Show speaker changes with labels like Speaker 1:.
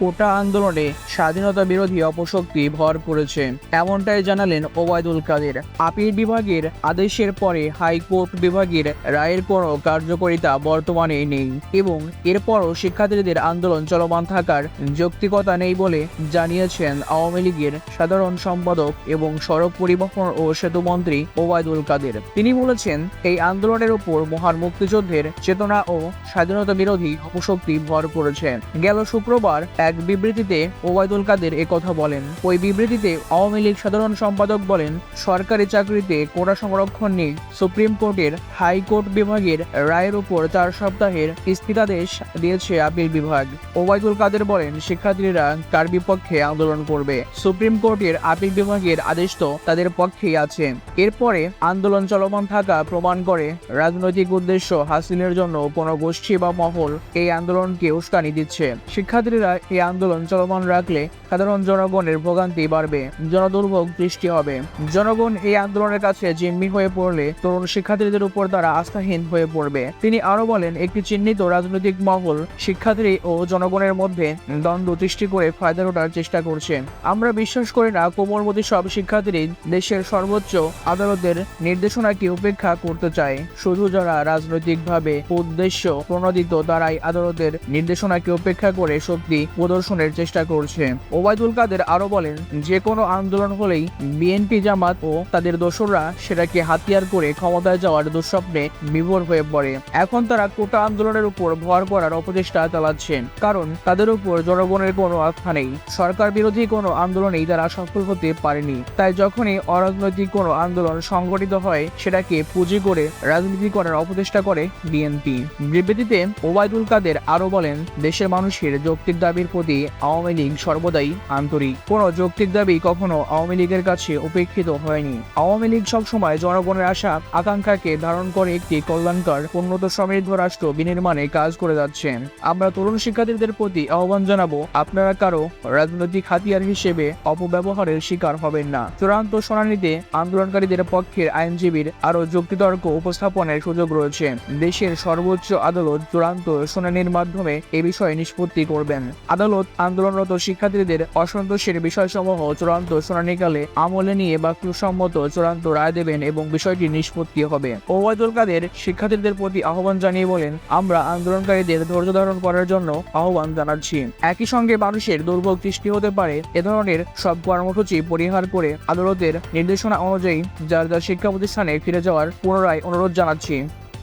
Speaker 1: কোটা আন্দোলনে স্বাধীনতা বিরোধী অপশক্তি ভর করেছে এমনটাই জানালেন ওবায়দুল কাদের আপিল বিভাগের আদেশের পরে হাইকোর্ট বিভাগের রায়ের কোনো কার্যকারিতা বর্তমানে নেই এবং এরপরও শিক্ষার্থীদের আন্দোলন চলমান থাকার যৌক্তিকতা নেই বলে জানিয়েছেন আওয়ামী লীগের সাধারণ সম্পাদক এবং সড়ক পরিবহন ও সেতুমন্ত্রী ওবায়দুল কাদের তিনি বলেছেন এই আন্দোলনের ওপর মহান মুক্তিযুদ্ধের চেতনা ও স্বাধীনতা বিরোধী অপশক্তি ভর করেছে গেল শুক্রবার এক বিবৃতিতে ওবায় ওবায়দুল কাদের কথা বলেন ওই বিবৃতিতে আওয়ামী লীগ সাধারণ সম্পাদক বলেন সরকারি চাকরিতে কোটা সংরক্ষণ নিয়ে সুপ্রিম কোর্টের হাইকোর্ট বিভাগের রায়ের উপর চার সপ্তাহের স্থিতাদেশ দিয়েছে আপিল বিভাগ ওবায়দুল কাদের বলেন শিক্ষার্থীরা কার বিপক্ষে আন্দোলন করবে সুপ্রিম কোর্টের আপিল বিভাগের আদেশ তো তাদের পক্ষেই আছে এরপরে আন্দোলন চলমান থাকা প্রমাণ করে রাজনৈতিক উদ্দেশ্য হাসিলের জন্য কোনো গোষ্ঠী বা মহল এই আন্দোলনকে উস্কানি দিচ্ছে শিক্ষার্থীরা এই আন্দোলন চলমান রাখলে থাকলে সাধারণ জনগণের ভোগান্তি বাড়বে জনদুর্ভোগ সৃষ্টি হবে জনগণ এই আন্দোলনের কাছে জিম্মি হয়ে পড়লে তরুণ শিক্ষার্থীদের উপর তারা আস্থাহীন হয়ে পড়বে তিনি আরো বলেন একটি চিহ্নিত রাজনৈতিক মহল শিক্ষার্থী ও জনগণের মধ্যে দ্বন্দ্ব সৃষ্টি করে ফায়দা ওঠার চেষ্টা করছে আমরা বিশ্বাস করি না কোমরমতি সব শিক্ষার্থী দেশের সর্বোচ্চ আদালতের নির্দেশনাকে উপেক্ষা করতে চায় শুধু যারা রাজনৈতিকভাবে উদ্দেশ্য প্রণোদিত তারাই আদালতের নির্দেশনাকে উপেক্ষা করে শক্তি প্রদর্শনের চেষ্টা করছে করেন ওবায়দুল কাদের আরো বলেন যে কোনো আন্দোলন হলেই বিএনপি জামাত ও তাদের দোসররা সেটাকে হাতিয়ার করে ক্ষমতায় যাওয়ার দুঃস্বপ্নে বিভোর হয়ে পড়ে এখন তারা কোটা আন্দোলনের উপর ভর করার অপচেষ্টা চালাচ্ছেন কারণ তাদের উপর জনগণের কোনো আস্থা নেই সরকার বিরোধী কোনো আন্দোলনেই তারা সফল হতে পারেনি তাই যখনই অরাজনৈতিক কোনো আন্দোলন সংগঠিত হয় সেটাকে পুঁজি করে রাজনীতি করার অপচেষ্টা করে বিএনপি বিবৃতিতে ওবায়দুল কাদের আরো বলেন দেশের মানুষের যৌক্তিক দাবির প্রতি আওয়ামী লীগ সর্বদাই আন্তরিক কোন যৌক্তিক দাবি কখনো আওয়ামী লীগের কাছে উপেক্ষিত হয়নি আওয়ামী লীগ সবসময় জনগণের আশা আকাঙ্ক্ষাকে ধারণ করে একটি কল্যাণকর উন্নত সমৃদ্ধ রাষ্ট্র বিনির্মাণে কাজ করে যাচ্ছেন আমরা তরুণ শিক্ষার্থীদের প্রতি আহ্বান জানাবো আপনারা কারো রাজনৈতিক হাতিয়ার হিসেবে অপব্যবহারের শিকার হবেন না চূড়ান্ত শুনানিতে আন্দোলনকারীদের পক্ষের আইনজীবীর আরো যুক্তিতর্ক উপস্থাপনের সুযোগ রয়েছে দেশের সর্বোচ্চ আদালত চূড়ান্ত শুনানির মাধ্যমে এ বিষয়ে নিষ্পত্তি করবেন আদালত আন্দোলনরত শিক্ষা শিক্ষার্থীদের অসন্তোষের বিষয়সমূহ চূড়ান্ত শুনানিকালে আমলে নিয়ে বা সুসম্মত চূড়ান্ত রায় দেবেন এবং বিষয়টি নিষ্পত্তি হবে ওবায়দুল কাদের শিক্ষার্থীদের প্রতি আহ্বান জানিয়ে বলেন আমরা আন্দোলনকারীদের ধৈর্য ধারণ করার জন্য আহ্বান জানাচ্ছি একই সঙ্গে মানুষের দুর্ভোগ সৃষ্টি হতে পারে এ ধরনের সব কর্মসূচি পরিহার করে আদালতের নির্দেশনা অনুযায়ী যার যার শিক্ষা প্রতিষ্ঠানে ফিরে যাওয়ার পুনরায় অনুরোধ জানাচ্ছি